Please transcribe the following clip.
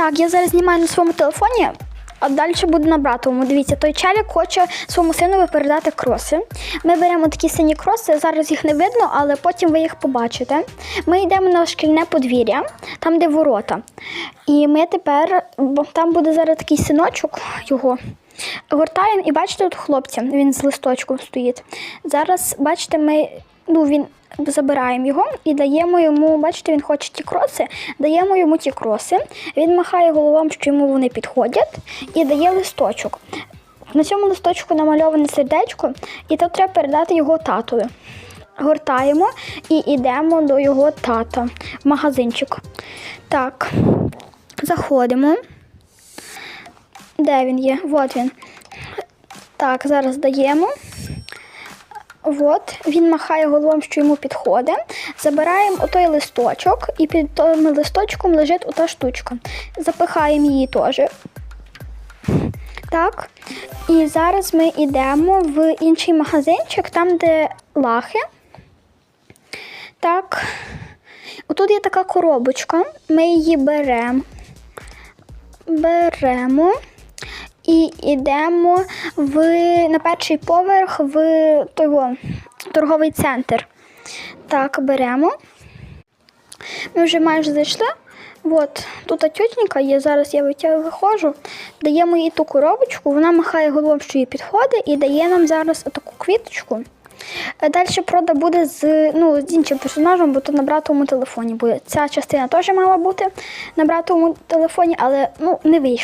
Так, я зараз знімаю на своєму телефоні, а далі буду на братовому. Дивіться, той челік хоче своєму синові передати кроси. Ми беремо такі сині кроси, зараз їх не видно, але потім ви їх побачите. Ми йдемо на шкільне подвір'я, там, де ворота. І ми тепер, бо там буде зараз такий синочок його. Гортаємо і бачите тут хлопця, він з листочком стоїть. Зараз, бачите, ми ну, він забираємо його і даємо йому, бачите, він хоче ті кроси, даємо йому ті кроси. Він махає головом, що йому вони підходять, і дає листочок. На цьому листочку намальоване сердечко, і то треба передати його татові. Гортаємо і йдемо до його тата в магазинчик. Так, заходимо. Де він є? От він. Так, зараз даємо. От, він махає головом, що йому підходить. Забираємо отой листочок, і під тим листочком лежить ота штучка. Запихаємо її теж. Так. І зараз ми йдемо в інший магазинчик, там, де лахи. Так. Отут є така коробочка. Ми її беремо. Беремо і йдемо в, на перший поверх в той во, торговий центр. Так, беремо. Ми вже майже зайшли. От, тут тютенька є, зараз я виходжу, даємо їй ту коробочку, вона махає головою, що їй підходить, і дає нам зараз таку квіточку. Далі прода буде з, ну, з іншим персонажем, бо то на братовому телефоні буде. Ця частина теж мала бути на братовому телефоні, але ну, не вийшло.